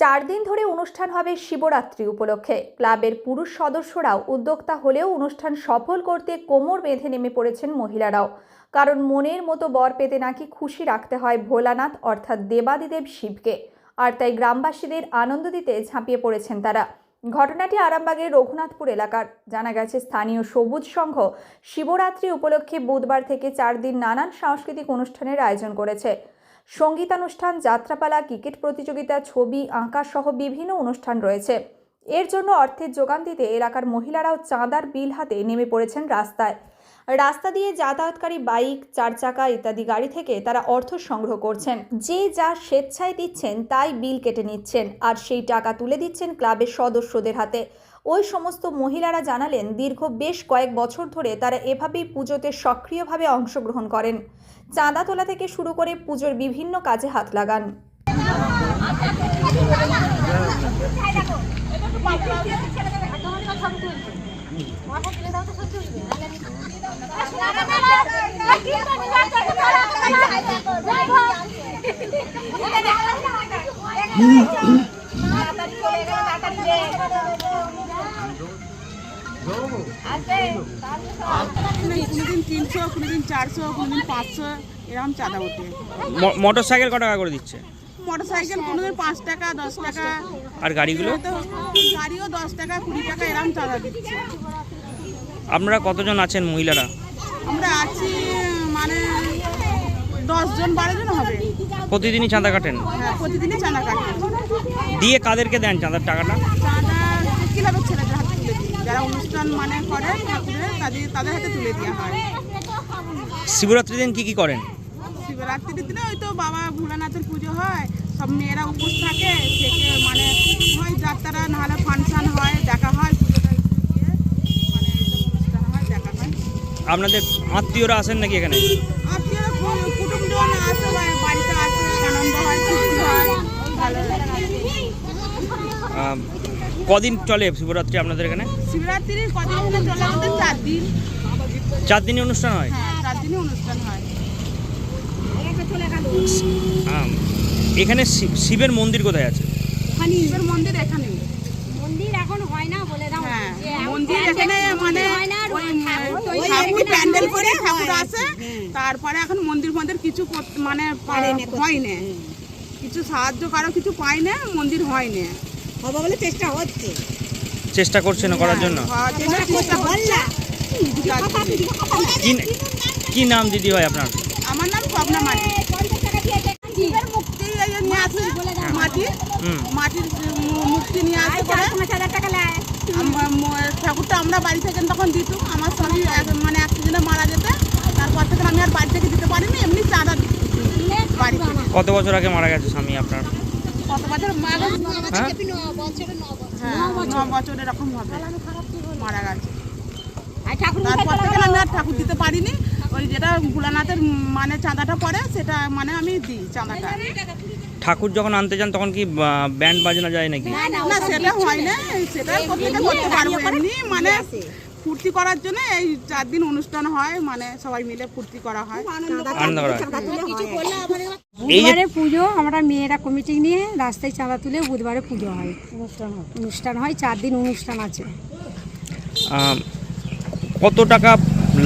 চার দিন ধরে অনুষ্ঠান হবে শিবরাত্রি উপলক্ষে। ক্লাবের পুরুষ সদস্যরাও উদ্যোক্তা হলেও অনুষ্ঠান সফল করতে কোমর বেঁধে নেমে পড়েছেন মহিলারাও। কারণ মনের মতো বর পেতে নাকি খুশি রাখতে হয় ভোলানাথ, অর্থাৎ দেবাদিদেব শিবকে। আর তাই গ্রামবাসীদের আনন্দ দিতে ঝাঁপিয়ে পড়েছেন তারা। ঘটনাটি আরামবাগের রঘুনাথপুর এলাকার। জানা গেছে, স্থানীয় সবুজ সংঘ শিবরাত্রি উপলক্ষে বুধবার থেকে চার দিন নানান সাংস্কৃতিক অনুষ্ঠানের আয়োজন করেছে। সঙ্গীতানুষ্ঠান, যাত্রাপালা, ক্রিকেট প্রতিযোগিতা, ছবি, আঁকা সহ বিভিন্ন অনুষ্ঠান রয়েছে। এর জন্য অর্থের যোগান দিতে এলাকার মহিলারাও চাঁদার বিল হাতে নেমে পড়েছেন রাস্তায়। রাস্তা দিয়ে যাতায়াতকারী বাইক, চার চাকা ইত্যাদি গাড়ি থেকে তারা অর্থ সংগ্রহ করছেন। যে যা স্বেচ্ছায় দিচ্ছেন তাই বিল কেটে নিচ্ছেন। আর সেই টাকা তুলে দিচ্ছেন ক্লাবের সদস্যদের হাতে। ওই সমস্ত মহিলারা জানালেন, দীর্ঘ বেশ কয়েক বছর ধরে তারা এভাবেই পুজোতে সক্রিয়ভাবে অংশগ্রহণ করেন। চাঁদা তোলা থেকে শুরু করে পুজোর বিভিন্ন কাজে হাত লাগান। কোনোদিন তিনশো কোনোদিন চারশো কোনোদিন পাঁচশো এরকম চাঁদা ওঠে মোটর সাইকেল ক টাকা করে দিচ্ছে? মোটর সাইকেল কোনোদিন পাঁচ টাকা দশ টাকা। আর গাড়িগুলো? গাড়িও দশ টাকা কুড়ি টাকা এরকম চাঁদা দিচ্ছে। আপনারা কতজন আছেন মহিলারা? আমরা আছি মানে দশজন বারো জন হবে। প্রতিদিনই চাঁদা কাটেন? হ্যাঁ প্রতিদিনই চাঁদা কাটে। দিয়ে কাদেরকে দেন চাঁদার টাকাটা? চাঁদা ছেলেদের হাতে তুলে দিই যারা অনুষ্ঠান মানে করে ঠাকুরের তাদের তাদের হাতে তুলে দেওয়া হয়। শিবরাত্রি দিন কি কি করেন? শিবরাত্রির দিনে ওই তো বাবা ভোলানাথের পুজো হয় সব মেয়েরা উপোস থাকে থেকে মানে হয় যাত্রা নাহলে ফাংশন হয় দেখা হয় পুজোটা মানে অনুষ্ঠান হয় দেখা হয়। আপনাদের আত্মীয়রা আসেন নাকি এখানে? আত্মীয়রা কুটুমজন আসে বাড়িতে আসে আনন্দ হয় ভালো কদিন চলে শিবরাত্রি আপনাদের এখানে? শিবরাত্রির কদিন চলে আমাদের? চার দিন। চার দিনই অনুষ্ঠান হয়? হ্যাঁ চার দিনই অনুষ্ঠান হয়। এখানে শিবের মন্দির কোথায় আছে? শিবের মন্দির এখানে মন্দির এখন হয় না বলে দাও। হ্যাঁ যে মন্দির এখানে মানে ঠাকুর প্যান্ডেল করে ঠাকুর তারপরে এখন মন্দির মন্দির কিছু মানে হয় না কিছু সাহায্য কারও কিছু পায় না মন্দির হয় না হবে বলে চেষ্টা হচ্ছে। চেষ্টা করছেন করার জন্য? কি কি নাম দিদি হয় আপনার? আমার নাম স্বপ্না মাটি মাটির মুক্তি নিয়ে আসে ঠাকুরটা আমরা বাড়ি থেকে তখন দিত। আমার স্বামী এক- মানে অ্যাক্সিডেন্টে মারা যেতে। তারপর থেকে আমি আর বাড়ি থেকে দিতে পারিনি এমনি চাঁদা কত বছর আগে মারা গেছে স্বামী আপনার? কত বছর মারা ন বছর এরকম হবে। মারা গেছে। তারপর থেকে আমি আর ঠাকুর দিতে পারিনি। ওই যেটা ভোলানাথের মানে চাঁদাটা পড়ে সেটা মানে আমি দিই চাঁদাটা। ঠাকুর যখন আনতে যান তখন কি ব্যান্ড বাজনা যায় নাকি? না সেটা হয় না সেটা করতে পারব। এমনি মানে ফুর্তি করার জন্য এই চার দিন অনুষ্ঠান হয় মানে সবাই মিলে ফুর্তি করা হয়। হয়। এই যে বুধবারে পুজো আমরা মেয়েরা কমিটি নিয়ে রাস্তায় চাঁদা তুলে বুধবারে পুজো হয়। অনুষ্ঠান হয়। অনুষ্ঠান হয় চার দিন অনুষ্ঠান আছে। কত টাকা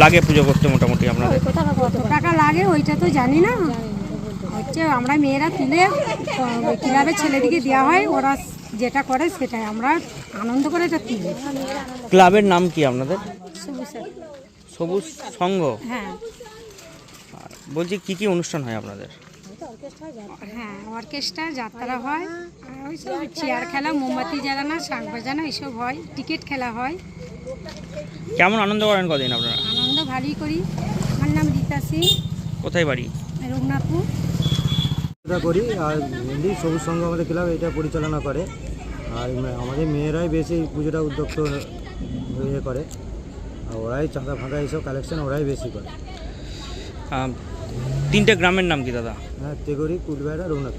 লাগে পুজো করতে মোটামুটি আপনাদের? কত টাকা লাগে ওইটা তো জানি না। হচ্ছে আমরা মেয়েরা তুলে ক্লাবের ছেলেদিকে দেওয়া হয় ওরা যেটা করে সেটাই আমরা আনন্দ করে এটা তুলি। ক্লাবের নাম কি আপনাদের? সবুজ সংঘ? হ্যাঁ। বলছি কি কি অনুষ্ঠান হয় আপনাদের? হ্যাঁ অর্কেস্ট্রা যাত্রা হয় আর ওই সব চেয়ার খেলা মোমবাতি জ্বালানো শাঁখ বাজানো এসব হয় টিকিট খেলা হয়। কেমন আনন্দ করেন কদিন আপনারা? আনন্দ ভালোই করি। আমার নাম রীতা সিং। কোথায় বাড়ি? রঘুনাথপুর। করি আর মেনলি সবুজ সংঘ আমাদের ক্লাব এটা পরিচালনা করে আর আমাদের মেয়েরাই বেশি পুজোটা উদ্যোক্ত ইয়ে করে আর ওরাই চাঁদা ফাঁকা এইসব কালেকশন ওরাই বেশি করে। তিনটে গ্রামের নাম কি দাদা? হ্যাঁ তেগরি কুলবেড়া রঘুনাথ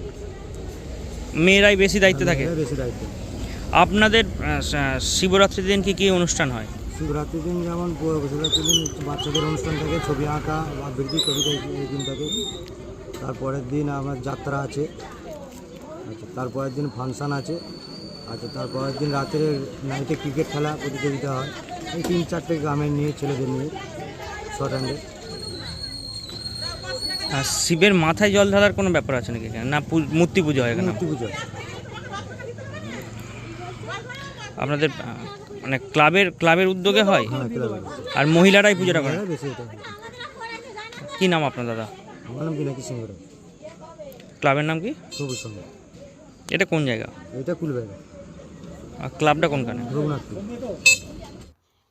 মেয়েরাই বেশি দায়িত্বে থাকে? বেশি দায়িত্ব। আপনাদের শিবরাত্রির দিন কি কি অনুষ্ঠান হয়? শিবরাত্রির দিন যেমন শিবরাত্রির দিন বাচ্চাদের অনুষ্ঠান থাকে ছবি আঁকা আবৃত্তি কবিতা এই- এই দিন থাকে। তারপরের দিন আমার যাত্রা আছে। আচ্ছা তারপরের দিন ফাংশান আছে। আচ্ছা তারপরের দিন রাতের নাইটে ক্রিকেট খেলা প্রতিযোগিতা হয়। এই তিন চারটে গ্রামের নিয়ে ছেলেদের নিয়ে শর্ট হ্যান্ডে আর শিবের মাথায় জল ঢালার কোনো ব্যাপার আছে নাকি এখানে? না পু- মূর্তি পুজো হয় এখানে? মূর্তি পুজো আপনাদের আহ, মানে ক্লাবের ক্লাবের উদ্যোগে হয়? হ্যাঁ আর মহিলারাই পুজোটা হ্যাঁ, বেশি এটা কি নাম আপনার দাদা? আমার নাম সিংহ সুন্দর ক্লাবের নাম কি? সবুজ সঙ্গে। এটা কোন জায়গা? এটা কুলবেড়া আর ক্লাবটা কোনখানে? রঘুনাথপুর।